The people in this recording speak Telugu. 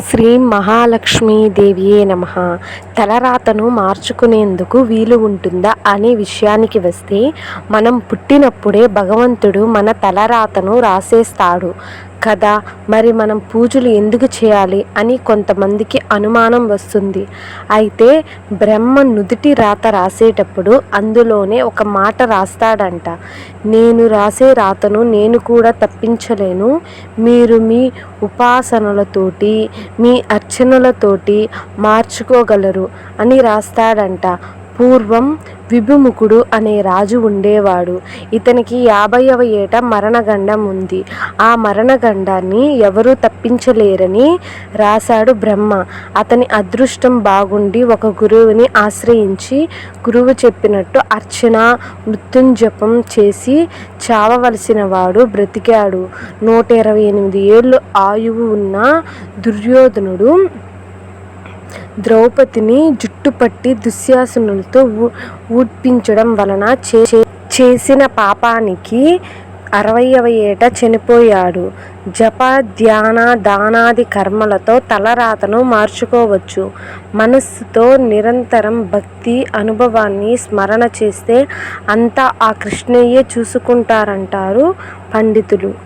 శ్రీ మహాలక్ష్మీదేవియే నమ. తలరాతను మార్చుకునేందుకు వీలు ఉంటుందా అనే విషయానికి వస్తే మనం పుట్టినప్పుడే భగవంతుడు మన తలరాతను రాసేస్తాడు. కదా మరి మనం పూజలు ఎందుకు చేయాలి అని కొంతమందికి అనుమానం వస్తుంది. అయితే బ్రహ్మ నుదుటి రాత రాసేటప్పుడు అందులోనే ఒక మాట రాస్తాడంట. నేను రాసే రాతను నేను కూడా తప్పించలేను. మీరు మీ ఉపాసనలతోటి మీ అర్చనలతోటి మార్చుకోగలరు అని రాస్తాడంట. పూర్వం విభుముఖుడు అనే రాజు ఉండేవాడు. ఇతనికి యాభైవ ఏట మరణగండం ఉంది. ఆ మరణగండాన్ని ఎవరూ తప్పించలేరని రాశాడు బ్రహ్మ. అతని అదృష్టం బాగుండి ఒక గురువుని ఆశ్రయించి గురువు చెప్పినట్టు అర్చన మృత్యుంజపం చేసి చావవలసిన వాడు బ్రతికాడు. నూట ఇరవై ఎనిమిది ఏళ్ళు ఆయువు ఉన్న దుర్యోధనుడు ద్రౌపదిని జుట్టుపట్టి దుశ్శాసనులతో ఊ ఊడ్పించడం వలన చే చేసిన పాపానికి అరవయవ ఏట చనిపోయాడు. జప ధ్యాన దానాది కర్మలతో తలరాతను మార్చుకోవచ్చు. మనస్సుతో నిరంతరం భక్తి అనుభవాన్ని స్మరణ చేస్తే అంతా ఆ కృష్ణయ్యే చూసుకుంటారంటారు పండితులు.